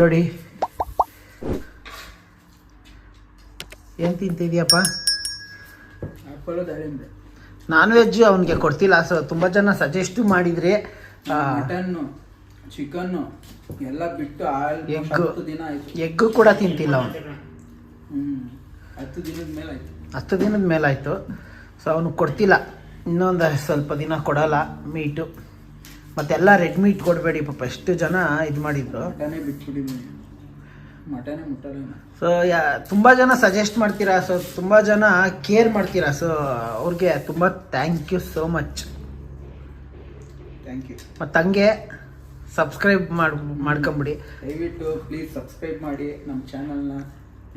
ನೋಡಿ ಏನು ತಿಂತಿದ್ಯಪ್ಪ? ದಾಳಿಂಬೆ ನಾನ್ ವೆಜ್ ಅವನಿಗೆ ಕೊಡ್ತಿಲ್ಲ ಸೊ ತುಂಬ ಜನ ಸಜೆಸ್ಟ್ ಮಾಡಿದ್ರಿ ಮಟನ್ನು ಚಿಕನ್ನು ಎಲ್ಲ ಬಿಟ್ಟು. ಹತ್ತು ದಿನ ಆಯ್ತು. ಎಗ್ಗು ಕೂಡ ತಿಂತಿಲ್ಲ ಅವನು. ಹ್ಮ್ ಹತ್ತು ದಿನದ ಮೇಲೆ ಆಯ್ತು. ಹತ್ತು ದಿನದ ಮೇಲಾಯಿತು ಸೊ ಅವನು ಕೊಡ್ತಿಲ್ಲ. ಇನ್ನೊಂದು ಸ್ವಲ್ಪ ದಿನ ಕೊಡಲ್ಲ ಮೀಟು ಮತ್ತೆಲ್ಲ ರೆಡ್ಮಿ ಮೀಟ್ ಕೊಡಬೇಡಿ ಪಾಪ ಎಷ್ಟು ಜನ ಇದು ಮಾಡಿದ್ರು. ಸೊ ಯಾ ತುಂಬ ಜನ ಸಜೆಸ್ಟ್ ಮಾಡ್ತೀರಾ? ಸೊ ತುಂಬ ಜನ ಕೇರ್ ಮಾಡ್ತೀರಾ? ಸೊ ಅವ್ರಿಗೆ ತುಂಬ thank you so much thank you ಮತ್ತು ಹಂಗೆ ಸಬ್ಸ್ಕ್ರೈಬ್ ಮಾಡಿ ಮಾಡ್ಕೊಂಬಿಡಿ. ದಯವಿಟ್ಟು ಪ್ಲೀಸ್ ಸಬ್ಸ್ಕ್ರೈಬ್ ಮಾಡಿ ನಮ್ಮ ಚಾನಲ್ನ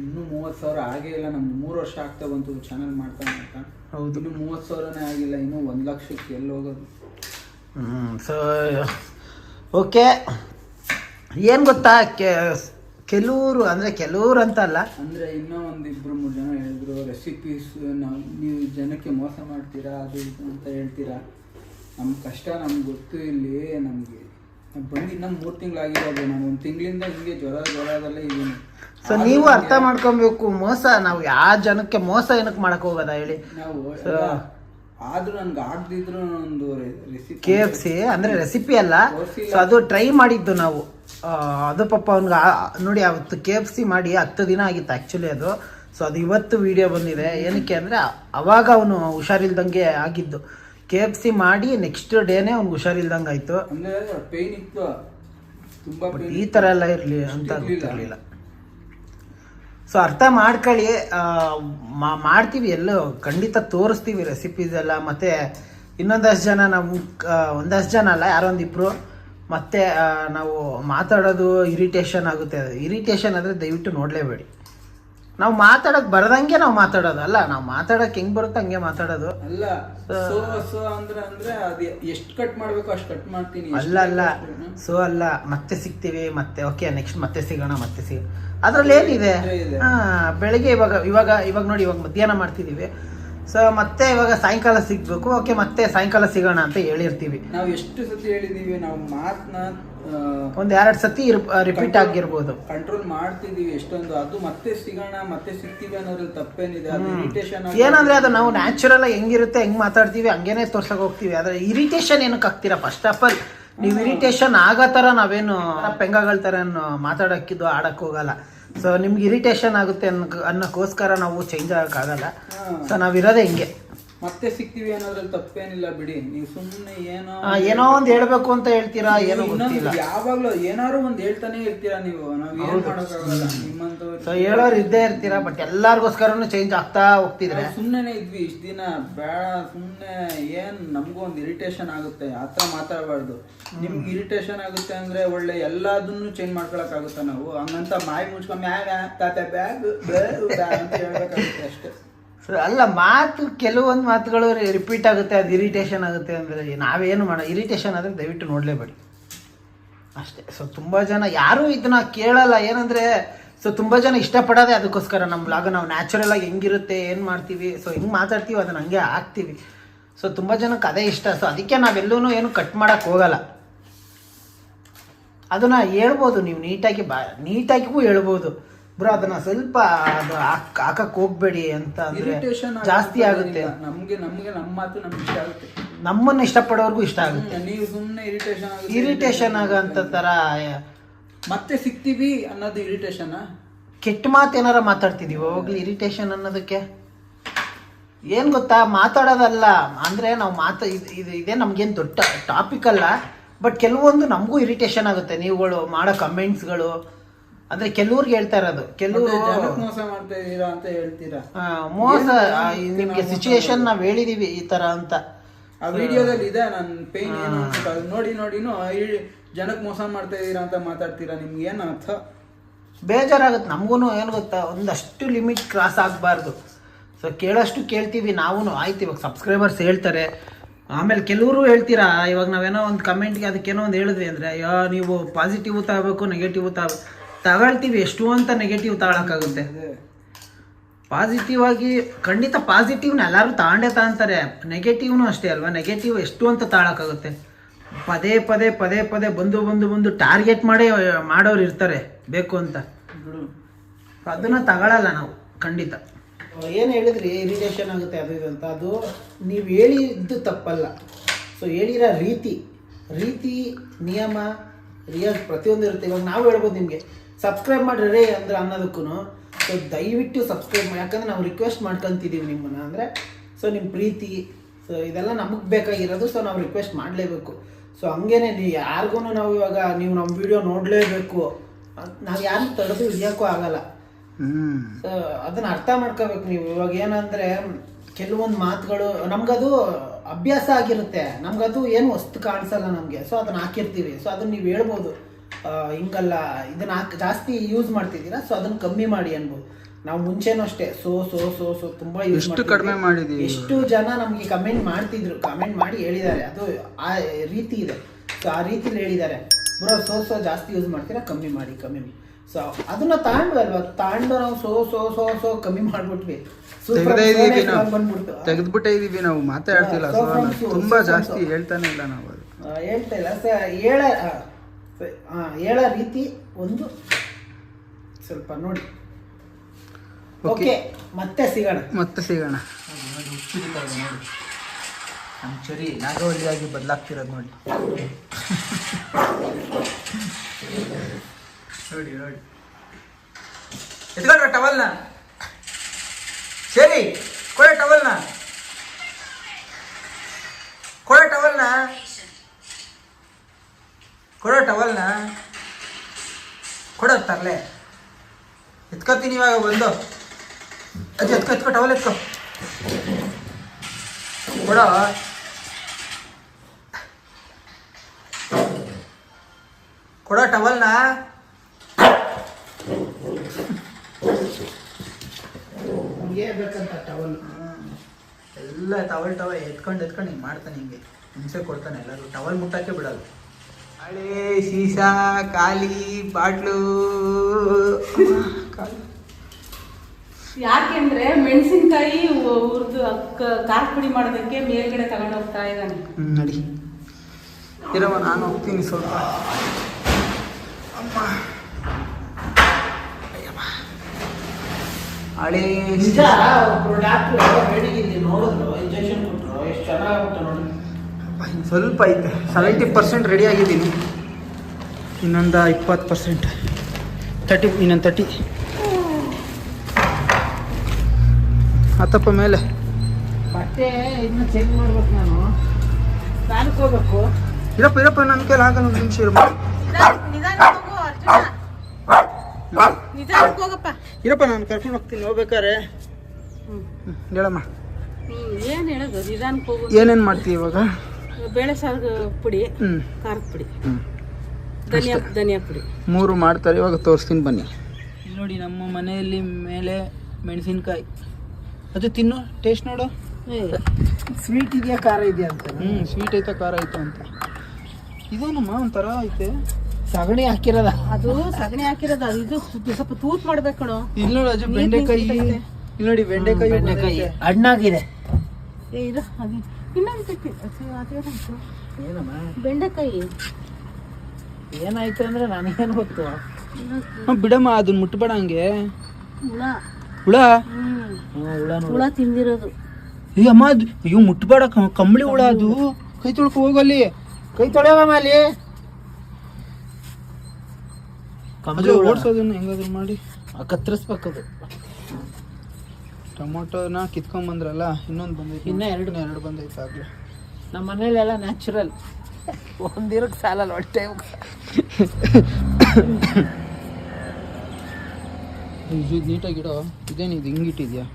ಇನ್ನೂ ಮೂವತ್ತು ಸಾವಿರ ಆಗೇ ಇಲ್ಲ ನಮ್ಗೆ ಮೂರು ವರ್ಷ ಆಗ್ತಾ ಬಂತು ಚಾನಲ್ ಮಾಡ್ತಾ ಮಾಡ್ತಾ ಹೌದು. ಇನ್ನೂ ಮೂವತ್ತು ಸಾವಿರನೇ ಆಗಿಲ್ಲ ಇನ್ನೂ ಒಂದು ಲಕ್ಷಕ್ಕೆ ಎಲ್ಲಿ ಹೋಗೋದು? ಸೊ ಓಕೆ ಏನು ಗೊತ್ತಾ? ಕೆಲವರು ಅಂದರೆ ಕೆಲವರು ಅಂತ ಅಲ್ಲ ಅಂದರೆ ಇನ್ನೂ ಒಂದು ಇಬ್ಬರು ಮೂರು ಜನ ಹೇಳಿದ್ರು ರೆಸಿಪೀಸ್ ನಾವು ನೀವು ಜನಕ್ಕೆ ಮೋಸ ಮಾಡ್ತೀರಾ ಅದು ಇದು ಅಂತ ಹೇಳ್ತೀರಾ? ನಮ್ಮ ಕಷ್ಟ ನಮ್ಗೆ ಗೊತ್ತು ಇಲ್ಲಿ ನಮಗೆ. ಬಂದು ಇನ್ನೂ ಮೂರು ತಿಂಗಳಾಗಿರೋದು ನಾನು ಒಂದು ತಿಂಗಳಿಂದ ಹಿಂಗೆ ಜ್ವರ ಜ್ವರದಲ್ಲೇ ಇದ್ದೀನಿ ಸೊ ನೀವು ಅರ್ಥ ಮಾಡ್ಕೊಬೇಕು ಮೋಸ ನಾವು ಯಾವ ಜನಕ್ಕೆ ಮೋಸ ಏನಕ್ಕೆ ಮಾಡಕ್ ಹೋಗೋದಾ ಹೇಳಿ? ನಾವು ಆದ್ರೂ ನನ್ಗೆ ಆಗದಿದ್ರು ಒಂದು ರೆಸಿಪಿ ಕೆ ಎಫ್ ಸಿ ಅಂದರೆ ರೆಸಿಪಿ ಅಲ್ಲ. ಸೊ ಅದು ಟ್ರೈ ಮಾಡಿದ್ದು ನಾವು. ಆ, ಅದು ಪಾಪ ಅವ್ನಿಗೆ ನೋಡಿ ಅವತ್ತು ಕೆ ಎಫ್ ಸಿ ಮಾಡಿ ಹತ್ತು ದಿನ ಆಗಿತ್ತು ಆ್ಯಕ್ಚುಲಿ ಅದು. ಸೊ ಅದು ಇವತ್ತು ವಿಡಿಯೋ ಬಂದಿದೆ. ಏನಕ್ಕೆ ಅಂದರೆ ಅವಾಗ ಅವನು ಹುಷಾರಿಲ್ದಂಗೆ ಆಗಿದ್ದು. ಕೆ ಎಫ್ ಸಿ ಮಾಡಿ ನೆಕ್ಸ್ಟ್ ಡೇನೇ ಅವ್ನಿಗೆ ಹುಷಾರಿಲ್ದಂಗೆ ಆಯಿತು ಅಂದ್ರೆ ಪೇನ್ ಇತ್ತು. ತುಂಬಾ ಬಟ್ ಈ ಥರ ಎಲ್ಲ ಇರಲಿ ಅಂತ ಗೊತ್ತಿರಲಿಲ್ಲ. ಸೊ ಅರ್ಥ ಮಾಡ್ಕೊಳ್ಳಿ. ಮಾಡ್ತೀವಿ ಎಲ್ಲೋ, ಖಂಡಿತ ತೋರಿಸ್ತೀವಿ ರೆಸಿಪೀಸ್ ಎಲ್ಲ. ಮತ್ತೆ ಇನ್ನೊಂದಷ್ಟು ಜನ ನಾವು ಒಂದಷ್ಟು ಜನ ಅಲ್ಲ, ಯಾರೊಂದಿಬ್ರು. ಮತ್ತೆ ನಾವು ಮಾತಾಡೋದು ಇರಿಟೇಷನ್ ಆಗುತ್ತೆ. ಇರಿಟೇಷನ್ ಆದರೆ ದಯವಿಟ್ಟು ನೋಡಲೇಬೇಡಿ. ನಾವು ಮಾತಾಡಕ್ ಬರದಂಗೆ ನಾವು ಮಾತಾಡೋದು. ಅಲ್ಲ ನಾವು ಮಾತಾಡಕ್ ಹೆಂಗ್ ಬರುತ್ತೆ ಹಂಗೆ ಮಾತಾಡೋದು. ಅಲ್ಲ ಸೊ ಸೊ ಅಂದ್ರೆ ಅಂದ್ರೆ ಅದು ಎಷ್ಟು ಕಟ್ ಮಾಡ್ಬೇಕು ಅಷ್ಟು ಕಟ್ ಮಾಡ್ತೀನಿ. ಅಲ್ಲ ಅಲ್ಲ. ಸೊ ಅಲ್ಲ. ಮತ್ತೆ ಸಿಗ್ತೀವಿ ಮತ್ತೆ ಓಕೆ ನೆಕ್ಸ್ಟ್ ಮತ್ತೆ ಸಿಗೋಣ ಮತ್ತೆ ಸಿಗೋಣ. ಅದ್ರಲ್ಲಿ ಏನಿದೆ. ಹಾ ಬೆಳಿಗ್ಗೆ ಇವಾಗ ಇವಾಗ ಇವಾಗ ನೋಡಿ ಇವಾಗ ಮಧ್ಯಾಹ್ನ ಮಾಡ್ತಿದೀವಿ. ಸೊ ಮತ್ತೆ ಇವಾಗ ಸಾಯಂಕಾಲ ಸಿಗ್ಬೇಕು. ಓಕೆ ಮತ್ತೆ ಸಾಯಂಕಾಲ ಸಿಗೋಣ ಅಂತ ಹೇಳಿರ್ತೀವಿ. ನಾವು ಎಷ್ಟು ಸತಿ ಹೇಳಿದೀವಿ ನಾವು ಮಾತನ್ನ ಒಂದ್ ಎರಡು ಸತಿ ರಿಪೀಟ್ ಆಗಿರ್ಬೋದು. ಕಂಟ್ರೋಲ್ ಮಾಡ್ತಿದೀವಿ ಎಷ್ಟೊಂದು. ಅದು ಮತ್ತೆ ಸಿಗೋಣ ಮತ್ತೆ ಸಿಗ್ತೀವಿ ಅನ್ನೋದ್ರಲ್ಲಿ ತಪ್ಪೇನಿದೆ. ಅದು ಇರಿಟೇಷನ್ ಏನಂದ್ರೆ ಅದು ನಾವು ನ್ಯಾಚುರಲ್ ಹೆಂಗಿರುತ್ತೆ ಹೆಂಗ್ ಮಾತಾಡ್ತೀವಿ ಹಂಗೇನೆ ತೋರ್ಸಕ್ ಹೋಗ್ತೀವಿ. ಆದ್ರೆ ಇರಿಟೇಷನ್ ಏನಕ್ಕೆ ಆಗ್ತೀರಾ ಫಸ್ಟ್ ಆಫ್ ಆಲ್ ನೀವು ಇರಿಟೇಷನ್ ಆಗೋ ಥರ ನಾವೇನು ಪೆಂಗಗಳ ಥರ ಮಾತಾಡೋಕ್ಕಿದ್ದು ಮಾತಾಡಕ್ಕಿದ್ದು ಆಡಕ್ ಹೋಗಲ್ಲ. ಸೊ ನಿಮ್ಗೆ ಇರಿಟೇಷನ್ ಆಗುತ್ತೆ ಅನ್ನೋ ಅನ್ನೋಕ್ಕೋಸ್ಕರ ನಾವು ಚೇಂಜ್ ಆಗೋಕ್ಕಾಗಲ್ಲ. ಸೊ ನಾವಿರೋದೇ ಹಿಂಗೆ. ಮತ್ತೆ ಸಿಗ್ತೀವಿ ಅನ್ನೋದ್ರಲ್ಲಿ ತಪ್ಪೇನಿಲ್ಲ ಬಿಡಿ. ನೀವು ಸುಮ್ಮನೆ ಏನೋ ಆ, ಏನೋ ಒಂದ್ ಹೇಳ್ಬೇಕು ಅಂತ ಹೇಳ್ತೀರಾ? ಏನೋ ಇನ್ನೊಂದು ಯಾವಾಗ್ಲೂ ಏನಾರು ಒಂದ್ ಹೇಳ್ತಾನೆ ಇರ್ತೀರಾ ನೀವು? ನಾವ್ ಏನ್ ಮಾಡೋಕ್ಕಾಗಲ್ಲ? ನಿಮ್ಮಂತವ್ರು ಸೊ ಹೇಳೋರು ಇದ್ದೇ ಇರ್ತೀರಾ? ಬಟ್ ಎಲ್ಲಾರ್ಗೋಸ್ಕರನು ಚೇಂಜ್ ಆಗ್ತಾ ಹೋಗ್ತಿದ್ರೆ? ಸುಮ್ಮನೆ ಇದ್ವಿ ಇಷ್ಟ ದಿನ. ಬೇಡ ಸುಮ್ಮನೆ ಏನ್ ನಮಗೂ ಒಂದ್ ಇರಿಟೇಷನ್ ಆಗುತ್ತೆ. ಆ ಥರ ಮಾತಾಡಬಾರ್ದು. ನಿಮ್ಗೆ ಇರಿಟೇಷನ್ ಆಗುತ್ತೆ ಅಂದ್ರೆ ಒಳ್ಳೆ ಎಲ್ಲದನ್ನು ಚೇಂಜ್ ಮಾಡ್ಕೊಳಕ್ ಆಗುತ್ತಾ ನಾವು? ಹಂಗಂತ ಮಾಯಿ ಮುಚ್ಕೊಂಡ್ ಮ್ಯಾಗ ತಾತ ಬ್ಯಾಗ್ ಅಂತ ಹೇಳ್ಬೇಕಾಗುತ್ತೆ ಅಷ್ಟೇ. ಸೊ ಅಲ್ಲ, ಮಾತು ಕೆಲವೊಂದು ಮಾತುಗಳು ರಿಪೀಟ್ ಆಗುತ್ತೆ, ಅದು ಇರಿಟೇಷನ್ ಆಗುತ್ತೆ ಅಂದರೆ ನಾವೇನು ಮಾಡೋ ಇರಿಟೇಷನ್ ಆದರೆ ದಯವಿಟ್ಟು ನೋಡಲೇಬೇಡಿ. ಅಷ್ಟೇ. ಸೊ ತುಂಬ ಜನ ಯಾರೂ ಇದನ್ನ ಕೇಳಲ್ಲ. ಏನಂದರೆ ಸೊ ತುಂಬ ಜನ ಇಷ್ಟಪಡೋದೇ ಅದಕ್ಕೋಸ್ಕರ ನಮ್ಮ ಬ್ಲಾಗ್ ನಾವು ನ್ಯಾಚುರಲ್ ಆಗಿ ಹೆಂಗಿರುತ್ತೆ, ಏನು ಮಾಡ್ತೀವಿ ಸೊ ಹೆಂಗೆ ಮಾತಾಡ್ತೀವಿ ಅದನ್ನು ಹಂಗೆ ಹಾಕ್ತೀವಿ. ಸೊ ತುಂಬ ಜನಕ್ಕೆ ಅದೇ ಇಷ್ಟ. ಸೊ ಅದಕ್ಕೆ ನಾವೆಲ್ಲೂ ಏನು ಕಟ್ ಮಾಡೋಕ್ಕೆ ಹೋಗಲ್ಲ. ಅದನ್ನ ಹೇಳ್ಬೋದು ನೀವು ನೀಟಾಗಿ ಬಾ ನೀಟಾಗಿಗೂ ಹೇಳ್ಬೋದು. ಬ್ರೋ ಅದನ್ನ ಸ್ವಲ್ಪ ಅದು ಹಾಕ್ ಹಾಕಕ್ ಹೋಗ್ಬೇಡಿ ಅಂತ ಅಂದ್ರೆ ಇರಿಟೇಷನ್ ಜಾಸ್ತಿ ಆಗುತ್ತೆ. ನಮ್ಗೆ ನಮ್ಗೆ ನಮ್ಮ ಮಾತು ನಮ್ಗೆ ಇಷ್ಟ ಆಗುತ್ತೆ. ನಮ್ಮನ್ನ ಇಷ್ಟಪಡೋರ್ಗೂ ಇಷ್ಟ ಆಗುತ್ತೆ. ಸುಮ್ನೆ ನೀವು ಸುಮ್ಮನೆ ಇರಿಟೇಷನ್ ಆಗುತ್ತೆ ಇರಿಟೇಷನ್ ಆಗಂತ ತರ ಮತ್ತೆ ಸಿಗ್ತೀವಿ ಅನ್ನೋದು ಇರಿಟೇಷನ್ ಕೆಟ್ಟ ಮಾತು ಏನಾರ ಮಾತಾಡ್ತಿದೀವಿ ಹೋಗ್ಲಿ ಇರಿಟೇಷನ್ ಅನ್ನೋದಕ್ಕೆ. ಏನ್ ಗೊತ್ತಾ ಮಾತಾಡೋದಲ್ಲ. ಅಂದ್ರೆ ನಾವು ಮಾತಾ ಇದು ಇದು ಇದೇ ನಮ್ಗೇನು ದೊಡ್ಡ ಟಾಪಿಕ್ ಅಲ್ಲ ಬಟ್ ಕೆಲವೊಂದು ನಮಗೂ ಇರಿಟೇಷನ್ ಆಗುತ್ತೆ. ನೀವುಗಳು ಮಾಡೋ ಕಮೆಂಟ್ಸ್ಗಳು ಅಂದ್ರೆ ಕೆಲವ್ರಿಗೆ ಹೇಳ್ತಾ ಇರೋದು. ಕೆಲವರು ಮೋಸ ಮಾಡ್ತಾ ಇದ್ದೀರಾ ಅಂತ ಹೇಳ್ತೀರಾ? ಆ, ಮೋಸ ನಿಮ್ಗೆ ಸಿಚುಯೇಷನ್ ನಾವ್ ಹೇಳಿದೀವಿ ಈ ತರ ಅಂತ. ಆ ವಿಡಿಯೋದಲ್ಲಿ ಇದೆ ನನ್ನ ಪೇನ್ ಏನು ಅದು ನೋಡಿ ನೋಡಿನು ಜನಕ್ಕೆ ಮೋಸ ಮಾಡ್ತಾ ಇದ್ದೀರಾ ಅಂತ ಮಾತಾಡ್ತೀರಾ? ನಿಮ್ಗೆ ಏನು ಅರ್ಥ? ಬೇಜಾರಾಗುತ್ತೆ. ನಮಗೂ ಏನು ಗೊತ್ತಾ? ಒಂದಷ್ಟು ಲಿಮಿಟ್ ಕ್ರಾಸ್ ಆಗಬಾರ್ದು. ಸೊ ಕೇಳೋಷ್ಟು ಕೇಳ್ತೀವಿ ನಾವೂ ಆಯ್ತು ಇವಾಗ ಸಬ್ಸ್ಕ್ರೈಬರ್ಸ್ ಹೇಳ್ತಾರೆ. ಆಮೇಲೆ ಕೆಲವರು ಹೇಳ್ತೀರಾ ಇವಾಗ ನಾವೇನೋ ಒಂದು ಕಮೆಂಟ್ಗೆ ಅದಕ್ಕೇನೋ ಒಂದು ಹೇಳಿದ್ವಿ ಅಂದರೆ ಅಯ್ಯೋ ನೀವು ಪಾಸಿಟಿವ್ ತಗೋಬೇಕು ನೆಗೆಟಿವ್ ತಗೋ ತಗೊಳ್ತೀವಿ. ಎಷ್ಟು ಅಂತ ನೆಗೆಟಿವ್ ತಗೊಳಕ್ಕಾಗುತ್ತೆ. ಪಾಸಿಟಿವ್ ಆಗಿ ಖಂಡಿತ ಪಾಸಿಟಿವ್ನ ಎಲ್ಲರೂ ತಗೊಂಡೇ ತಗೊಂತಾರೆ. ನೆಗೆಟಿವ್ನು ಅಷ್ಟೇ ಅಲ್ವಾ? ನೆಗೆಟಿವ್ ಎಷ್ಟು ಅಂತ ತಾಳಕ್ಕಾಗುತ್ತೆ ಪದೇ ಪದೇ ಪದೇ ಪದೇ ಬಂದು ಬಂದು ಬಂದು ಟಾರ್ಗೆಟ್ ಮಾಡೇ ಮಾಡೋರು ಇರ್ತಾರೆ. ಬೇಕು ಅಂತ. ಅದನ್ನ ತಗೊಳಲ್ಲ ನಾವು ಖಂಡಿತ. ಏನು ಹೇಳಿದ್ರಿ? ಇರಿಟೇಷನ್ ಆಗುತ್ತೆ ಅದು ಇದು ಅಂತ. ಅದು ನೀವು ಹೇಳಿದ್ದು ತಪ್ಪಲ್ಲ. ಸೊ ಹೇಳಿರೋ ರೀತಿ ರೀತಿ ನಿಯಮ ರಿಯಲ್ ಪ್ರತಿಯೊಂದು ಇರುತ್ತೆ. ಇವಾಗ ನಾವು ಹೇಳ್ಬೋದು ನಿಮಗೆ. ಸಬ್ಸ್ಕ್ರೈಬ್ ಮಾಡ್ರಿ ಅಂದ್ರೆ ಅನ್ನೋದಕ್ಕೂ ಸೊ ದಯವಿಟ್ಟು ಸಬ್ಸ್ಕ್ರೈಬ್ ಮಾಡಿ ಯಾಕಂದ್ರೆ ನಾವು ರಿಕ್ವೆಸ್ಟ್ ಮಾಡ್ಕೊತಿದ್ದೀವಿ ನಿಮ್ಮನ್ನು ಅಂದರೆ ಸೊ ನಿಮ್ಮ ಪ್ರೀತಿ ಸೊ ಇದೆಲ್ಲ ನಮಗೆ ಬೇಕಾಗಿರೋದು ಸೊ ನಾವು ರಿಕ್ವೆಸ್ಟ್ ಮಾಡಲೇಬೇಕು. ಸೊ ಹಂಗೇನೆ ನೀವು ಯಾರಿಗೂ ನಾವು ಇವಾಗ ನೀವು ನಮ್ಮ ವಿಡಿಯೋ ನೋಡಲೇಬೇಕು. ನಾವು ಯಾರು ತಡೆದು ಹಿಡಿಯೋಕ್ಕೂ ಆಗಲ್ಲ. ಸೊ ಅದನ್ನ ಅರ್ಥ ಮಾಡ್ಕೋಬೇಕು ನೀವು. ಇವಾಗ ಏನಂದ್ರೆ ಕೆಲವೊಂದು ಮಾತುಗಳು ನಮ್ಗದು ಅಭ್ಯಾಸ ಆಗಿರುತ್ತೆ. ನಮ್ಗದು ಏನು ವಸ್ತು ಕಾಣಿಸಲ್ಲ ನಮಗೆ. ಸೊ ಅದನ್ನ ಹಾಕಿರ್ತೀವಿ. ಸೊ ಅದನ್ನ ನೀವು ಹೇಳ್ಬೋದು. ಹಿಂಗಲ್ಲ ಇದನ್ನ ಹಾಕಿ ಜಾಸ್ತಿ ಯೂಸ್ ಮಾಡ್ತಿದ್ದೀರಾ? ಸೊ ಅದನ್ನ ಕಮ್ಮಿ ಮಾಡಿ ಅನ್ಬೋದು. ನಾವು ಮುಂಚೆನೂ ಅಷ್ಟೇ ಸೋ ಸೋ ಸೋ ಸೋ ತುಂಬಾ ಯೂಸ್ ಎಷ್ಟು ಕಡಿಮೆ ಮಾಡಿದೀವಿ ಎಷ್ಟು ಜನ ನಮಗೆ ಕಮೆಂಟ್ ಮಾಡ್ತಿದ್ರು ಕಮೆಂಟ್ ಮಾಡಿ ಹೇಳಿದ್ದಾರೆ. ಅದು ಆ ರೀತಿ ಇದೆ. ಸೊ ಆ ರೀತಿಲಿ ಹೇಳಿದ್ದಾರೆ. ಬ್ರೋ ಸೋ ಸೋ ಜಾಸ್ತಿ ಯೂಸ್ ಮಾಡ್ತೀರಾ? ಕಮ್ಮಿ ಮಾಡಿ ಕಮ್ಮಿ ಮಾಡಿ. ಸೊ ಅದನ್ನ ತಾಂಡ್ವಿ ಅಲ್ವಾ? ತಾಂಡು ನಾವು ಸೋ ಸೋ ಸೋ ಸೋ ಕಮ್ಮಿ ಮಾಡ್ಬಿಟ್ವಿ. ತೆಗೆದ್ಬಿಟ್ಟೇ ಇದೀವಿ ನಾವು. ಮಾತಾಡ್ತಿಲ್ಲ ತುಂಬಾ ಜಾಸ್ತಿ. ಹೇಳ್ತಾನೆ ಇಲ್ಲ ನಾವು ಹೇಳ್ತಾ ಇಲ್ಲ. ಸರ್ ಹೇಳ ಹೇಳೋ ರೀತಿ ಒಂದು ಸ್ವಲ್ಪ ನೋಡಿ. ಓಕೆ. ಮತ್ತೆ ಸಿಗೋಣ. ಮತ್ತೆ ಸಿಗೋಣ. ನಮ್ಮ ಚರಿ ನಾಗವಲ್ಲಿಯಾಗಿ ಬದಲಾಗ್ತಿರೋದು ನೋಡಿ. ನೋಡಿ ನೋಡಿ. ಎತ್ಕೊಂಡ್ರ ಟವಲ್ನ ಸರಿ ಕೊಡ ಟವಲ್ನ ಕೊಡ ಟವಲ್ನ ಕೊಡೋ ಟವಲ್ನ ಕೊಡೋ ತರಲೆ. ಎತ್ಕೋತೀನಿ ಇವಾಗ ಬಂದು. ಅದು ಎತ್ಕೊ ಎತ್ಕೊ ಟವಲ್ ಎತ್ಕೊ. ಕೊಡೋ. ಕೊಡೋ ಟವಲ್ನ ಬೇಕಂತ ಟವಲ್ ಎಲ್ಲ ಟವಲ್ ಟವಲ್ ಎತ್ಕೊಂಡು ಎತ್ಕೊಂಡು ಹಿಂಗೆ ಮಾಡ್ತಾನೆ ಹಿಂಗೆ. ಹಿಂಸೆ ಕೊಡ್ತಾನೆ ಎಲ್ಲರೂ. ಟವಲ್ ಮುಟ್ಟಕ್ಕೆ ಬಿಡಲ್ಲ. ಹಳೆ ಸೀಸಾ ಖಾಲಿ ಬಾಟ್ಲು. ಯಾಕೆಂದ್ರೆ ಮೆಣಸಿನ್ಕಾಯಿ ಹುರಿದು ಖಾರ ಪುಡಿ ಮಾಡೋದಕ್ಕೆ ಮೇಲ್ಗಡೆ ತಗೊಂಡು ಹೋಗ್ತಾ ಇದ್ದಾನೆ. ನಡಿ. ಇರವ ನಾನು ಹೋಗ್ತೀನಿ ಸ್ವಲ್ಪ. ಅಮ್ಮ. ಅಯ್ಯಮ್ಮ. ಹಳೇ ಡಾಕ್ಟ್ರು ಬೆಳಿಗ್ಗೆ ಇಲ್ಲಿ ನೋಡಿದ್ರು ಇಂಜೆಕ್ಷನ್ ಕೊಟ್ಟರು ಎಷ್ಟು ಚೆನ್ನಾಗಿ ನೋಡಿ. ಇನ್ನು ಸ್ವಲ್ಪ ಐತೆ ಸೆವೆಂಟಿ ಪರ್ಸೆಂಟ್ ರೆಡಿ ಆಗಿದ್ದೀನಿ. ಇನ್ನೊಂದು ಇಪ್ಪತ್ತು ಪರ್ಸೆಂಟ್ ತರ್ಟಿ ಇನ್ನೊಂದು ತರ್ಟಿ ಹತ್ತಪ್ಪ ಮೇಲೆ. ಬಟ್ಟೆ ಇನ್ನು ಚೇಂಜ್ ಮಾಡ್ಬೇಕು ನಾನು. ಸ್ನಾನಕ್ಕೆ ಹೋಗ್ಬೇಕು. ಇರಪ್ಪ ಇರಪ್ಪ ನನ್ನ ಕೈಲಿ ಆಗಲ್ಲ ಒಂದು ನಿಮಿಷ ಇರಪ್ಪ ನಿಧಾನಕ್ಕೆ ಹೋಗಪ್ಪ. ಇರಪ್ಪ ನಾನು ಕರ್ಕೊಂಡು ಹೋಗ್ತೀನಿ ಹೋಗ್ಬೇಕಾರೆ ಹ್ಞೂ ಹೇಳಮ್ಮ. ಏನು ಹೇಳೋದು? ನಿಧಾನಕ್ಕೆ ಹೋಗು ಏನೇನು ಮಾಡ್ತೀವಿ ಇವಾಗ? ಬೇಳೆ ಸಾರು ಪುಡಿ ಹ್ಞೂ ಖಾರದ ಪುಡಿ. ಹ್ಞೂ ಧನಿಯಾ ಧನಿಯಾ ಪುಡಿ. ಮೂರು ಮಾಡ್ತಾರೆ ಇವಾಗ ತೋರಿಸ್ತೀನಿ ಬನ್ನಿ. ನೋಡಿ ನಮ್ಮ ಮನೆಯಲ್ಲಿ ಮೇಲೆ ಮೆಣಸಿನ್ಕಾಯಿ. ಅದು ತಿನ್ನು ಟೇಸ್ಟ್ ನೋಡು. ಸ್ವೀಟ್ ಇದೆಯಾ ಖಾರ ಇದೆಯಾ ಅಂತ. ಹ್ಞೂ ಸ್ವೀಟ್ ಐತೆ ಖಾರ ಐತೆ ಅಂತ. ಇದೇನಮ್ಮ ಒಂಥರ ಐತೆ. ಸಗಣಿ ಹಾಕಿರೋದ. ಅದು ಸಗಣಿ ಹಾಕಿರೋದ ಇದು ಸ್ವಲ್ಪ ತೂತ್ ಮಾಡ್ಬೇಕು ಕಣೋ. ಇಲ್ಲಿ ನೋಡಿ ಅಜ್ಜಿ ಬೆಂಡೆಕಾಯಿ. ಇಲ್ಲ ಇಲ್ಲಿ ನೋಡಿ ಬೆಂಡೆಕಾಯಿ ಬೆಂಡೆಕಾಯಿ. ಅಣ್ಣಾಗಿದೆ. ಹಣ್ಣಾಗಿದೆ ಏ ಇದು ಅದು. ಇನ್ನೊಂದು ಅದೇನಾಯ್ತು ಏನಮ್ಮ? ಬೆಂಡೆಕಾಯಿ. ಏನಾಯ್ತು ಅಂದ್ರೆ ನನಗೇನು ಗೊತ್ತು? ಹ್ಮ್, ಬಿಡಮ್ಮ ಅದನ್ನ ಮುಟ್ಬೇಡ ಹಂಗೆ. ಹುಳ. ಹುಳ? ಹ್ಮ್. ಹುಳ. ಹುಳ ತಿಂದಿರೋದು. ಏ ಅಮ್ಮ ಅದು ಅಯ್ಯೋ ಮುಟ್ಬೇಡ ಕ- ಕಂಬಳಿ ಹುಳ ಅದು. ಕೈ ತೊಳ್ಕೊ ಹೋಗಲ್ಲಿ ಕೈ ತೊಳೆಯಮ್ಮ ಅಲ್ಲಿ? ಅದು ಓಡಿಸೋದನ್ನ ಹೆಂಗಾದ್ರು ಮಾಡಿ. ಕತ್ತರಿಸ್ಬೇಕದು ಟೊಮೊಟೊನ ಕಿತ್ಕೊಂಡ್ ಬಂದ್ರಲ್ಲ ಇನ್ನೊಂದು ಬಂದೈತೆ ಇನ್ನೂ ಎರಡು. ಎರಡು ಬಂದೈತೆ ಆಗಲೇ. ನಮ್ಮ ಮನೇಲೆಲ್ಲ ನ್ಯಾಚುರಲ್ ಒಂದಿರಕ್ಕೆ ಸಾಲಲ್ಲ ಹೊಟ್ಟೆ ಇದು ನೀಟಾಗಿಡೋ ಇದೇನು ಇದು ಹಿಂಗಿಟ್ಟಿದ್ಯಾ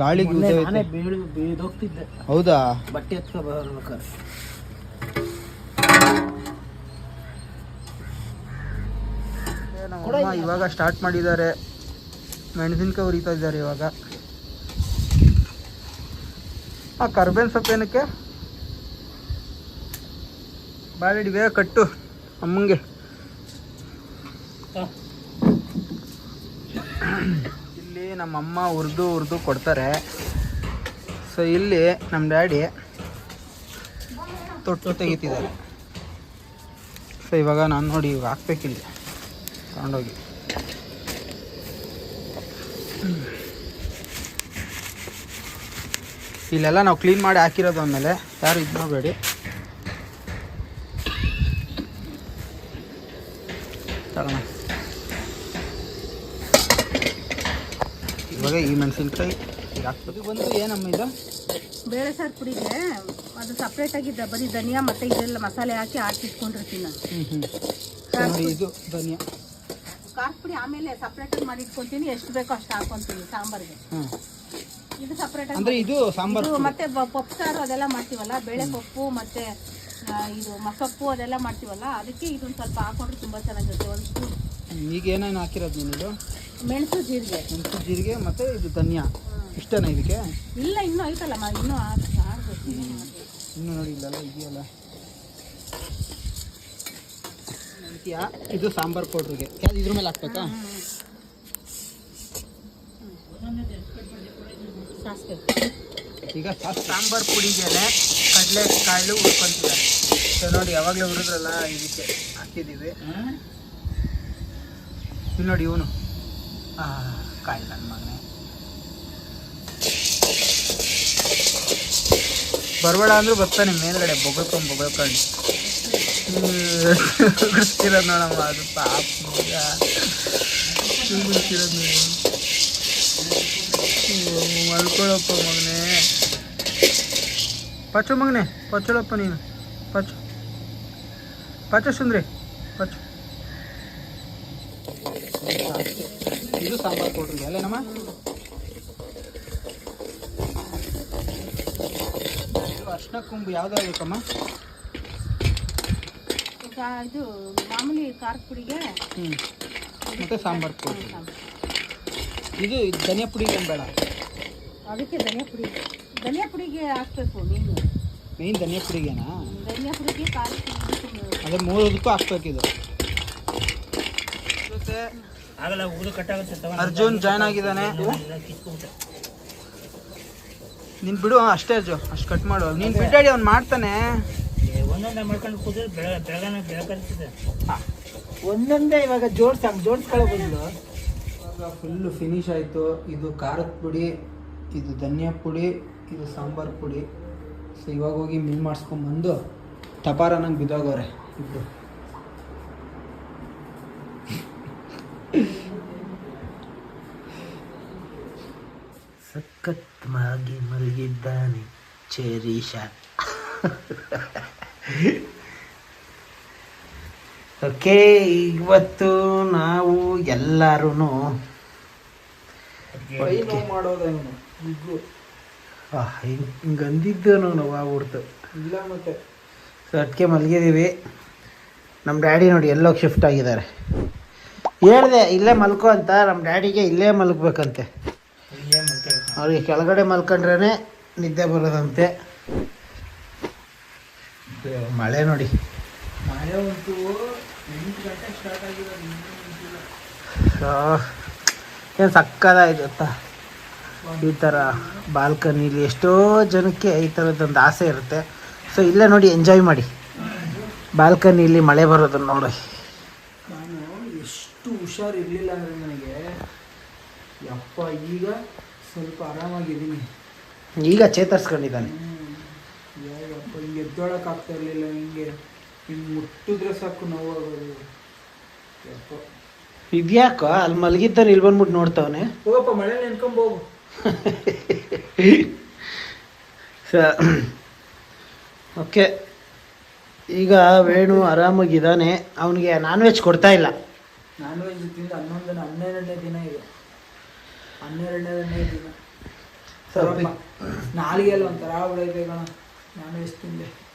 ಗಾಳಿಗೆ ಗಾಳಿ ಉದ್ದೈತೆ. ನಾನೇ ಬೀಳ್ ಬೀದೋಗ್ತಿದ್ದೆ ಹೌದಾ? ಬಟ್ಟೆ ಎತ್ಕೊ ಬರ್ಬೇಕಾದ್ರೆ ಇವಾಗ ಸ್ಟಾರ್ಟ್ ಮಾಡಿದ್ದಾರೆ. ಮೆಣಸಿನ್ಕಾಯಿ ಉರಿತಾ ಇದ್ದಾರೆ ಇವಾಗ. ಆ ಕರ್ಬೇನ್ ಸೊಪ್ಪು ಏನಕ್ಕೆ? ಬಾಳೆಡಿ ಬೇಗ ಕಟ್ಟು ಅಮ್ಮಂಗೆ. ಇಲ್ಲಿ ನಮ್ಮಮ್ಮ ಉರ್ದು ಉರ್ದು ಕೊಡ್ತಾರೆ. ಸೊ ಇಲ್ಲಿ ನಮ್ಮ ಡ್ಯಾಡಿ ತೊಟ್ಟು ತೆಗಿತಿದ್ದಾರೆ. ಸೊ ಇವಾಗ ನಾನು ನೋಡಿ ಇವಾಗ ಹಾಕ್ಬೇಕಿಲ್ಲ. ತಗೊಂಡೋಗಿ. ಇಲ್ಲೆಲ್ಲ ನಾವು ಕ್ಲೀನ್ ಮಾಡಿ ಹಾಕಿರೋದು ಆಮೇಲೆ ಯಾರು ಇದು ಮಾಡಬೇಡಿ. ತಗೋಣ. ಇವಾಗ ಈ ಮೆಣಸಿನ್ಕಾಯಿ ಹಾಕ್ಬೇಕು ಬಂದು ಏನಮ್ಮ ಇದು? ಬೇಳೆ ಸಾರು ಪುಡಿಗೆ ಅದು ಸಪ್ರೇಟ್ ಆಗಿದ್ದ ಬರೀ ಧನಿಯಾ ಮತ್ತೆ ಇದೆಲ್ಲ ಮಸಾಲೆ ಹಾಕಿ ಹಾಕಿಟ್ಕೊಂಡಿರ್ತೀನಿ ನಾನು. ಇದು ಧನಿಯಾ. ಖಾರ ಪುಡಿ ಆಮೇಲೆ ಸಪ್ರೇಟ್ ಆಗಿ ಮಾಡಿ ಇಟ್ಕೊಂತೀನಿ ಎಷ್ಟು ಬೇಕೋ ಅಷ್ಟು ಹಾಕೊಂತೀನಿ ಸಾಂಬಾರ್ಗೆ. ಹ್ಞೂ ಇದು ಸಪ್ರೇಟ್ ಅಂದರೆ ಇದು ಸಾಂಬಾರು ಮತ್ತೆ ಪಪ್ಪು ಸಾರು ಅದೆಲ್ಲ ಮಾಡ್ತೀವಲ್ಲ? ಬೇಳೆ ಪಪ್ಪು ಮತ್ತೆ ಇದು ಮಸೊಪ್ಪು ಅದೆಲ್ಲ ಮಾಡ್ತೀವಲ್ಲ? ಅದಕ್ಕೆ ಇದೊಂದು ಸ್ವಲ್ಪ ಹಾಕೊಂಡ್ರೆ ತುಂಬಾ ಚೆನ್ನಾಗಿರುತ್ತೆ. ಒಂದು ಸ್ಪೂನ್ ಈಗ ಏನೇನು ಹಾಕಿರೋದು ನೀನು ಮೆಣಸು ಜೀರಿಗೆ. ಮೆಣಸು ಜೀರಿಗೆ ಮತ್ತೆ ಇದು ಧನಿಯಾ. ಇಷ್ಟನಾ ಇದಕ್ಕೆ? ಇಲ್ಲ ಇನ್ನೂ ಐತಲ್ಲ ಮ- ಇನ್ನೂ ಆಗ್- ಇನ್ನೂ ನೋಡಿ ಇಲ್ಲೆಲ್ಲ ಇದೆಯಲ್ಲ. ಇದು ಸಾಂಬಾರ್ ಪೌಡ್ರಿಗೆ. ಇದ್ರ ಮೇಲೆ ಹಾಕ್ಬೇಕಾ? ಈಗ ಸಾಂಬಾರ್ ಪುಡಿಗೆನೆ ಕಡಲೆಕಾಳು ಹುರ್ಕೊಂತಿದ್ದಾರೆ. ಸೊ ನೋಡಿ ಯಾವಾಗಲೇ ಹುರಿದ್ರಲ್ಲ ಇದಕ್ಕೆ ಹಾಕಿದ್ದೀವಿ. ಇಲ್ಲಿ ನೋಡಿ ಇವನು. ಕಾಯಿ ನನ್ನ ಮನೆ ಬರಬೇಡ ಅಂದ್ರೆ ಬರ್ತಾನೆ ಮೇಲ್ಗಡೆ ಬೊಗಳ್ಕೊಂಡು ಬೊಗಳ್ಕೊಂಡು. ನೋಡಮ್ಮ ಅದು ಪಾಪ ಮಗ ಗೊತ್ತಿರೋದು ಮಗನೆ. ಪಚ್ಚು ಮಗನೇ ಪಚ್ಚಳಪ್ಪ ನೀನು. ಪಚ್ಚು ಪಚ್ಚ ಸುಂದ್ರಿ ಪಚ್ಚು ಇದು ಸಾಂಬಾರು ಕೊಡ್ರಿ ಅಲ್ಲೇನಮ್ಮ? ಅರ್ಶಿನ ಕುಂಬು ಯಾವ್ದಾಗಬೇಕಮ್ಮ ಬೇಕಮ್ಮ? ಇದು ಮಾಮೂಲಿ ಖಾರ ಪುಡಿಗೆ ಹ್ಞೂ ಮತ್ತು ಸಾಂಬಾರು ಪುಡಿ ಇದು ಧನಿಯಾ ಪುಡಿ ಬೇಡ? ಅದಕ್ಕೆ ಧನಿಯಾ ಪುಡಿ. ಧನಿಯಾ ಪುಡಿಗೆ ಹಾಕ್ಬೇಕು ಮೀನು ಮೇಯ್ನ್ ಧನಿಯಾ ಪುಡಿಗೆನಾ? ಧನಿಯಾ ಪುಡಿಗೆ ಅದೇ ಮೂರದಕ್ಕೂ ಹಾಕ್ಬೇಕಿದು ಆಗಲ್ಲ ಊರು ಕಟ್ಟಾಗುತ್ತೆ ಅರ್ಜುನ್ ಜಾಯ್ನ್ ಆಗಿದ್ದಾನೆ. ನಿನ್ ಬಿಡು ಅಷ್ಟೇ ಅರ್ಜು ಅಷ್ಟು ಕಟ್ ಮಾಡು. ನೀನ್ ಬಿಟ್ಟಾಡಿ ಅವ್ನು ಮಾಡ್ತಾನೆ. ಒಂದೊಂದೇ ಮಾಡ್ಕೊಂಡು ಕೂತ್ರೆ ಬೆಳ ಬೆಳಗನ ಬೆಳಕರಿಸಿದೆ ಒಂದೊಂದೇ ಇವಾಗ ಜೋಡ್ಸ್ ಜೋಡಿಸ್ಕೊಳ್ಳೋ ಬಂದು ಇವಾಗ ಫುಲ್ಲು ಫಿನಿಶ್ ಆಯಿತು. ಇದು ಖಾರದ ಪುಡಿ ಇದು ಧನಿಯಾ ಪುಡಿ ಇದು ಸಾಂಬಾರು ಪುಡಿ. ಸೊ ಇವಾಗ ಹೋಗಿ ಮಿಲ್ ಮಾಡಿಸ್ಕೊಂಬಂದು ತಪಾರ ನಂಗೆ ಬಿದ್ದೋಗವ್ರೆ ಇಬ್ಬರು ಸಖತ್ ಮಾಗಿ ಮಲಗಿದ್ದಾನೆ ಚೇರೀಶ ಓಕೆ ಇವತ್ತು ನಾವು ಎಲ್ಲರೂ ಮಾಡೋದೇನು ಹಿಂಗೆ ಹಿಂಗಂದಿದ್ದು ನಾವು ಆಗ್ಬಿಡ್ತು. ಇಲ್ಲ ಮತ್ತೆ. ಸೊ ಅದಕ್ಕೆ ಮಲಗಿದ್ದೀವಿ ನಮ್ಮ ಡ್ಯಾಡಿ ನೋಡಿ ಎಲ್ಲೋ ಶಿಫ್ಟ್ ಆಗಿದ್ದಾರೆ. ಹೇಳಿದೆ ಇಲ್ಲೇ ಮಲ್ಕೋ ಅಂತ. ನಮ್ಮ ಡ್ಯಾಡಿಗೆ ಇಲ್ಲೇ ಮಲ್ಕಬೇಕಂತೆ ಅವ್ರಿಗೆ ಕೆಳಗಡೆ ಮಲ್ಕೊಂಡ್ರೇ ನಿದ್ದೆ ಬರೋದಂತೆ. ಮಳೆ ನೋಡಿ. ಮಳೆ ಅಂತೂ ಎಂಟು ಸ್ಟಾರ್ಟ್ ಆಗಿರೋದು. ಏನು ಸಕ್ಕದಾಯ್ತು ಗೊತ್ತಾ? ಈ ಥರ ಬಾಲ್ಕನಿಲಿ ಎಷ್ಟೋ ಜನಕ್ಕೆ ಈ ಥರದ್ದೊಂದು ಆಸೆ ಇರುತ್ತೆ. ಸೊ ಇಲ್ಲೇ ನೋಡಿ ಎಂಜಾಯ್ ಮಾಡಿ. ಬಾಲ್ಕನಿಲಿ ಮಳೆ ಬರೋದನ್ನು ನೋಡಿ. ನಾನು ಎಷ್ಟು ಹುಷಾರಿರಲಿಲ್ಲ ಅಂದರೆ ನನಗೆ ಯಪ್ಪ ಈಗ ಸ್ವಲ್ಪ ಆರಾಮಾಗಿದ್ದೀನಿ. ಈಗ ಚೇತರಿಸ್ಕೊಂಡಿದ್ದಾನೆ. ಯಪ್ಪ ಹಿಂಗೆ ಎದ್ದೊಳಕ್ಕೆ ಆಗ್ತಾ ಇರಲಿಲ್ಲ ಹಿಂಗೆ ಹಿಂಗೆ ಮುಟ್ಟಿದ್ರೆ ಸಾಕು ನೋವಾಗೋದು. ಯಪ್ಪ. ಇದ್ಯಾಕೋ ಅಲ್ಲಿ ಮಲಗಿದ್ದಾನೆ ಇಲ್ಲಿ ಬಂದ್ಬಿಟ್ಟು ನೋಡ್ತಾವನೆ. ಹೋಗಪ್ಪ ಮಳೆ ನೆನ್ಕೊಂಬೋಗು ಸ ಓಕೆ. ಈಗ ವೇಣು ಆರಾಮಾಗಿದ್ದಾನೆ. ಅವನಿಗೆ ನಾನ್ ವೆಜ್ ಕೊಡ್ತಾ ಇಲ್ಲ. ನಾನ್ ವೆಜ್ ತಿಂದು ಹನ್ನೊಂದು ದಿನ ಹನ್ನೆರಡನೇ ದಿನ ಇದೆ. ಹನ್ನೆರಡನೇ ದಿನ. ಸ್ವಲ್ಪ ನಾಲಿಗೆಲ್ಲ ಒಂಥರ ಉಳಿಬೇಕಣ ಕಣ ನಾನ್ ವೆಜ್ ತಿಂದೆ.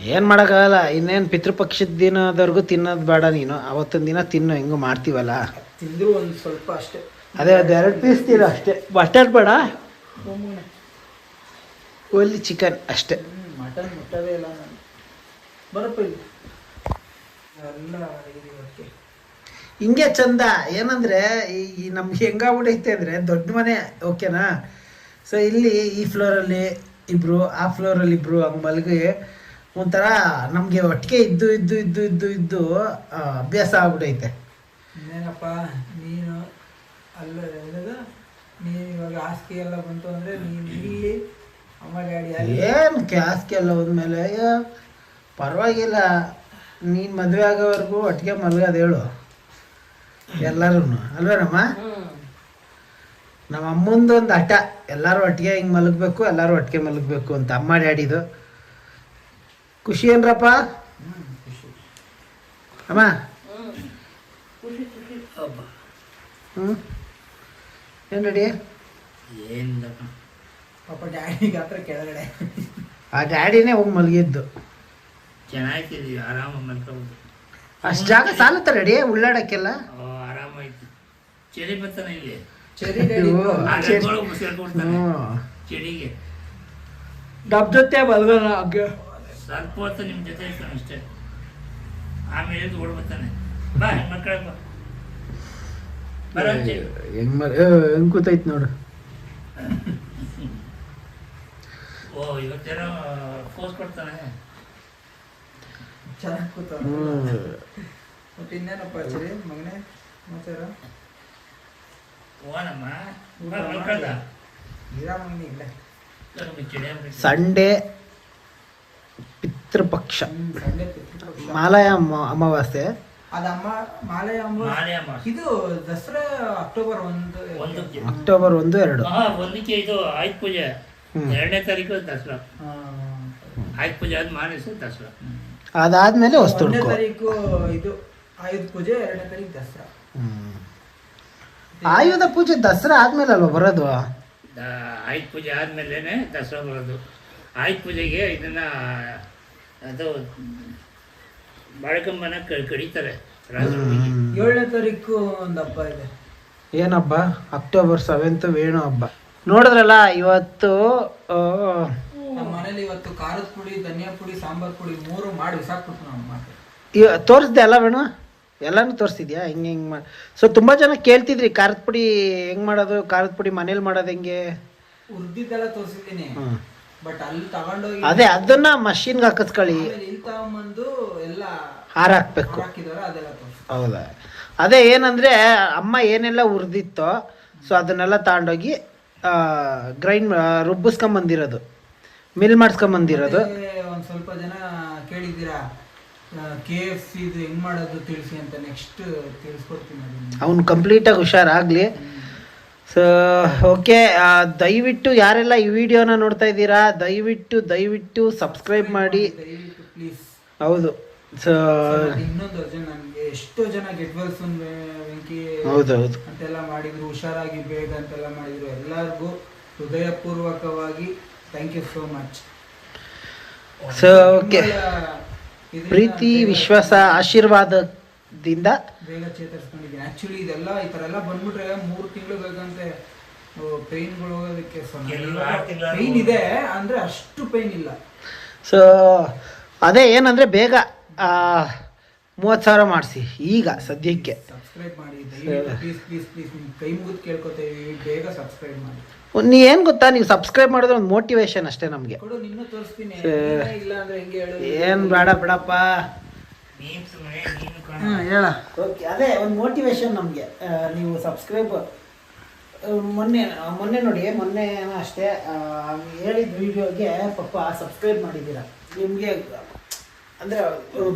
ಏನು ಮಾಡೋಕ್ಕಾಗಲ್ಲ. ಇನ್ನೇನು ಪಿತೃಪಕ್ಷದ ದಿನದವರೆಗೂ ತಿನ್ನೋದು ಬೇಡ ನೀನು. ಅವತ್ತೊಂದು ದಿನ ತಿನ್ನು. ಹೆಂಗೋ ಮಾಡ್ತೀವಲ್ಲ. ತಿಂದ್ರು ಒಂದು ಸ್ವಲ್ಪ ಅಷ್ಟೇ. ಅದೇ ಅದು ಎರಡು ಪೀಸ್ ತಿನ್ನು ಅಷ್ಟೇ. ಮಟನ್ ಬೇಡ? ಒಲ್ಲಿ ಚಿಕನ್ ಅಷ್ಟೇ. ಮಟನ್ ಮುಟ್ಟದೇ ಇಲ್ಲ ನಾನು. ಬರಪ್ಪ ಹಿಂಗೆ ಚಂದ ಏನಂದ್ರೆ ಈ- ನಮ್ಗೆ ಹೆಂಗಾಗ್ಬಿಟ್ಟೈತೆ ಅಂದ್ರೆ ದೊಡ್ಡ ಮನೆ ಓಕೆನಾ ಸೊ ಇಲ್ಲಿ ಈ ಫ್ಲೋರಲ್ಲಿ ಇಬ್ರು ಆ ಫ್ಲೋರಲ್ಲಿ ಇಬ್ರು ಹಂಗೆ ಮಲಗಿ ಒಂಥರ ನಮಗೆ ಒಟ್ಟಿಗೆ ಇದ್ದು ಇದ್ದು ಇದ್ದು ಇದ್ದು ಇದ್ದು ಅಭ್ಯಾಸ ಆಗ್ಬಿಟ್ಟೈತೆ ಏನಪ್ಪ ನೀನು ಅಲ್ಲ ಏನದು? ನೀವು ಇವಾಗ ಆಸ್ತಿ ಎಲ್ಲ ಬಂತು ಅಂದರೆ ನೀನು ಇಲ್ಲಿ ಅಮ್ಮ ಡ್ಯಾಡಿ ಅಲ್ಲಿ ಏನು ಎಲ್ಲ ಹೋದ್ಮೇಲೆ? ಅಯ್ಯೋ ಪರವಾಗಿಲ್ಲ. ನೀನು ಮದುವೆ ಆಗೋವರೆಗೂ ಒಟ್ಟಿಗೆ ಮಲ್ಗೋದು ಹೇಳು. ಎಲ್ಲರೂ ಅಲ್ವೇನಮ್ಮ? ನಮ್ಮ ಅಮ್ಮಂದು ಒಂದು ಹಠ. ಎಲ್ಲರೂ ಒಟ್ಟಿಗೆ ಹಿಂಗೆ ಮಲಗಬೇಕು ಎಲ್ಲರೂ ಒಟ್ಟಿಗೆ ಮಲಗಬೇಕು ಅಂತ ಅಮ್ಮ ಡ್ಯಾಡಿದು. ಖುಷಿ ಏನ್ರಪ್ಪ? ಅಮ್ಮ. ಹ್ಞೂ ಏನು ರೆಡಿ ಪಾಪ ಡ್ಯಾಡಿಗೆ ಹತ್ರ ಕೆಳಗಡೆ. ಆ ಡ್ಯಾಡಿನೇ ಹೋಗಿ ಮಲಗಿದ್ದು. ಚೆನ್ನಾಗಿದ್ದೀವಿ ಆರಾಮಾಗಿ ಮಲ್ಕೋಬೋದು. ಅಷ್ಟು ಜಾಗ ಸಾಲುತ್ತ ರೆಡಿ ಉಳ್ಳಾಡಕ್ಕೆಲ್ಲ? ಆರಾಮಾಯ್ತು. ಚಳಿ ಬರ್ತಾನೆ ಇಲ್ಲಿ. ಚಳಿ- ಚಳಿಗೆ. ಡಬ್ ಜೊತೆ ಮಲ್ಗೋಣ ಹಂಗೆ ಸ್ವಲ್ಪ ಹೊತ್ತು ನಿಮ್ಮ ಜೊತೆ ಇರ್ತಾನೆ ಅಷ್ಟೇ. ಆಮೇಲೆ ಓಡ್ಬರ್ತಾನೆ ಓಡ್ ಬರ್ತಾನೆ. ಬಾ ಮಕ್ಕಳ ಹೆಂಗ್ ಮಲ್ ಹೆಂಗ್ ಕೂತೈತ್ ನೋಡು. ಸಂಡೇ ಪಿತೃಪಕ್ಷ. ಮಾಲಯ ಅಮ- ಅಮಾವಾಸ್ಯೆ. ಅದಮ್ಮ ಮಾಲೆ ಇದು ದಸರಾ ಅಕ್ಟೋಬರ್ ಒಂದು ಒಂದಕ್ಕೆ. ಅಕ್ಟೋಬರ್ ಒಂದು ಎರಡು. ಒಂದಕ್ಕೆ ಇದು ಆಯುಧ ಪೂಜೆ. ಎರಡನೇ ತಾರೀಕು ದಸರಾ. ಆ, ಆಯುಧ ಪೂಜೆ ಆದ ಮಾನಸ ದಸರಾ. ಅದಾದ್ಮೇಲೆ ಒಂದನೇ ತಾರೀಕು ಇದು ಆಯುಧ ಪೂಜೆ ಎರಡನೇ ತಾರೀಕು ದಸರಾ. ಹ್ಮ್. ಆಯುಧ ಪೂಜೆ ದಸರಾ ಆದ್ಮೇಲೆ ಅಲ್ವಾ ಬರೋದು ಆಯುಧ ಪೂಜೆ ಆದ್ಮೇಲೆ ದಸರಾ ಬರೋದು. ಆಯುಧ ಪೂಜೆಗೆ ಇದನ್ನ ಅದು ಬಾಳಕಂಬನ ಕ- ಕಡಿತಾರೆ. ಏಳನೇ ತಾರೀಕು ಒಂದು ಹಬ್ಬ ಇದೆ. ಏನಬ್ಬ? ಅಕ್ಟೋಬರ್ ಸೆವೆಂತ್ ವೇಣು ಹಬ್ಬ. ನೋಡಿದ್ರಲ್ಲ ಇವತ್ತು ನಮ್ಮ ಮನೇಲಿ ಇವತ್ತು ಖಾರದ ಪುಡಿ ಧನಿಯಾ ಪುಡಿ ಸಾಂಬಾರ್ ಪುಡಿ ಮೂರು ಮಾಡಿ ಬಿಸಾಕ್ಬಿಟ್ಟು ನಾವು ಮಾಡಿ ಇವ- ತೋರಿಸ್ದೆ ಅಲ್ಲ ವೇಣು? ಎಲ್ಲಾನು ತೋರಿಸಿದ್ಯಾ? ಹಿಂಗೆ ಹಿಂಗೆ ಮಾಡಿ ಸೊ ತುಂಬ ಜನ ಕೇಳ್ತಿದ್ರಿ ಖಾರದ ಪುಡಿ ಹೆಂಗ್ ಮಾಡೋದು ಖಾರದ ಪುಡಿ ಮನೇಲಿ ಮಾಡೋದು ಹೆಂಗೆ? ಉರ್ದಿದ್ದೆಲ್ಲ ತೋರಿಸಿದ್ದೀನಿ. ಬಟ್ ಅಲ್ಲಿ ತಗೊಂಡೋಗಿ ಅದೇ ಅದನ್ನ ಮಷಿನ್ಗೆ ಹಾಕಿಸ್ಕೊಳ್ಳಿ ಆಮೇಲೆ ಇಲ್ಲಿ ತಗೊಂಬಂದು ಎಲ್ಲ ಹಾರ ಹಾಕ್ಬೇಕು ಹಾಕಿದಾರೆ ಅದೆಲ್ಲ ತೋರಿಸಿ ಹೌದಾ? ಅದೇ ಏನಂದ್ರೆ ಅಮ್ಮ ಏನೆಲ್ಲ ಹುರಿದಿತ್ತೋ ಸೊ ಅದನ್ನೆಲ್ಲ ತಗೊಂಡೋಗಿ ಗ್ರೈಂಡ್ ರುಬ್ಬಿಸ್ಕೊಂಬಂದಿರೋದು. ಮಿಲ್ ಮಾಡಿಸ್ಕೊಂಬಂದಿರೋದು. ಒಂದ್ ಸ್ವಲ್ಪ ಜನ ಕೇಳಿದ್ದೀರಾ? ಕೆ ಎಫ್ ಸಿ ಇದು ಹೆಂಗ್ ಮಾಡೋದು ತಿಳಿಸಿ ಅಂತ ನೆಕ್ಸ್ಟ್ ತಿಳಿಸ್ಕೊಡ್ತೀನಿ ಅದನ್ನ. ಅವ್ನು ಕಂಪ್ಲೀಟಾಗಿ ಹುಷಾರಾಗಲಿ. ಸೊ ಓಕೆ ದಯವಿಟ್ಟು ಯಾರೆಲ್ಲ ಈ ವಿಡಿಯೋನ ನೋಡ್ತಾ ಇದ್ದೀರಾ ದಯವಿಟ್ಟು ದಯವಿಟ್ಟು ಸಬ್ಸ್ಕ್ರೈಬ್ ಮಾಡಿ. ಪ್ಲೀಸ್ ಹೌದು. ಸೊ ಇನ್ನೊಂದು ನನಗೆ ಎಷ್ಟೋ ಜನ ಗೆಟ್ ವೆಲ್ ಸುನ್ ವೆಂಕಿ ಹೌದು ಹೌದು. ಅಂತೆಲ್ಲ ಮಾಡಿದ್ರು ಹುಷಾರಾಗಿ ಬೇಗ ಅಂತೆಲ್ಲ ಮಾಡಿದ್ರು ಎಲ್ಲರಿಗೂ ಹೃದಯಪೂರ್ವಕವಾಗಿ thank you so much so okay ಪ್ರೀತಿ ವಿಶ್ವಾಸ ಆಶೀರ್ವಾದದಿಂದ ಬೇಗ ಚೇತರಿಸ್ಕೊಂಡಿದ್ದೀನಿ ಆಕ್ಚುಲಿ ಇದೆಲ್ಲ ಈ ತರ ಎಲ್ಲ ಬಂದ್ಬಿಟ್ರೆ ಮೂರು ತಿಂಗಳು ಬೇಕಂತೆ ಪೈನ್ಗಳು ಹೋಗೋದಕ್ಕೆ ಆರು ಇದೆ ಅಂದ್ರೆ ಅಷ್ಟು ಪೇಯ್ನ್ ಇಲ್ಲ. ಸೊ ಅದೇ ಏನಂದರೆ ಬೇಗ ಮೂವತ್ತು ಸಾವಿರ ಮಾಡಿಸಿ ಈಗ ಸದ್ಯಕ್ಕೆ. ಸಬ್ಸ್ಕ್ರೈಬ್ ಮಾಡಿ ಪ್ಲೀಸ್ ಪ್ಲೀಸ್ ಪ್ಲೀಸ್ ನಿಮ್ ಕೈ ಮುಗಿದು ಕೇಳ್ಕೊತೇವೆ ಬೇಗ ಸಬ್ಸ್ಕ್ರೈಬ್ ಮಾಡಿ. ನೀ ಏನು ಗೊತ್ತಾ ನೀವು ಸಬ್ಸ್ಕ್ರೈಬ್ ಮಾಡಿದ್ರೆ ಒಂದು ಮೋಟಿವೇಶನ್ ಅಷ್ಟೇ ನಮಗೆ. ಏನ್ ನಿನ್ನೂ ತೋರಿಸ್ತೀನಿ. ಇಲ್ಲ ಅಂದ್ರೆ ಹೆಂಗೆ ಹೇಳು ಏನು ಬೇಡ ಬಿಡಪ್ಪ. ಹೇಳ. ಓಕೆ ಅದೇ ಒಂದು ಮೋಟಿವೇಶನ್ ನಮಗೆ. ನೀವು ಸಬ್ಸ್ಕ್ರೈಬ್ ಮೊನ್ನೆ ಮೊನ್ನೆ ನೋಡಿ ಮೊನ್ನೆ ಅಷ್ಟೇ ಹೇಳಿದ ವಿಡಿಯೋಗೆ ಪಾಪ ಸಬ್ಸ್ಕ್ರೈಬ್ ಮಾಡಿದ್ದೀರಾ. ನಿಮಗೆ ಅಂದರೆ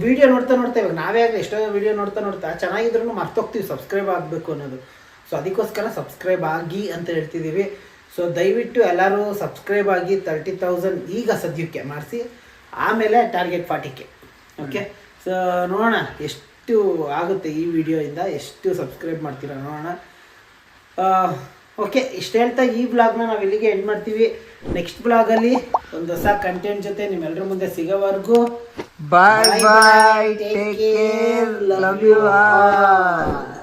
ವಿಡಿಯೋ ನೋಡ್ತಾ ನೋಡ್ತಾ ಇವಾಗ ನಾವೇ ಆಗಲಿ ಎಷ್ಟೋ ವಿಡಿಯೋ ನೋಡ್ತಾ ನೋಡ್ತಾ ಚೆನ್ನಾಗಿದ್ರು ಮರ್ತೋಗ್ತೀವಿ ಸಬ್ಸ್ಕ್ರೈಬ್ ಆಗಬೇಕು ಅನ್ನೋದು. ಸೊ ಅದಕ್ಕೋಸ್ಕರ ಸಬ್ಸ್ಕ್ರೈಬ್ ಆಗಿ ಅಂತ ಹೇಳ್ತಿದ್ದೀವಿ. ಸೊ ದಯವಿಟ್ಟು ಎಲ್ಲರೂ ಸಬ್ಸ್ಕ್ರೈಬ್ ಆಗಿ ತರ್ಟಿ ತೌಸಂಡ್ ಈಗ ಸದ್ಯಕ್ಕೆ ಮಾಡಿಸಿ. ಆಮೇಲೆ ಟಾರ್ಗೆಟ್ ಫಾರ್ಟಿಗೆ ಓಕೆ ಸೊ ನೋಡೋಣ. ಎಷ್ಟು ಆಗುತ್ತೆ ಈ ವಿಡಿಯೋಯಿಂದ ಎಷ್ಟು ಸಬ್ಸ್ಕ್ರೈಬ್ ಮಾಡ್ತೀರಾ ನೋಡೋಣ. ಓಕೆ ಇಷ್ಟು ಹೇಳ್ತಾ ಈ ಬ್ಲಾಗ್ನ ನಾವು ಇಲ್ಲಿಗೆ ಎಂಡ್ ಮಾಡ್ತೀವಿ. ನೆಕ್ಸ್ಟ್ ಬ್ಲಾಗಲ್ಲಿ ಒಂದು ಹೊಸ ಕಂಟೆಂಟ್ ಜೊತೆ ನಿಮ್ಮೆಲ್ಲರ ಮುಂದೆ ಸಿಗೋವರೆಗೂ. Bye bye love you all.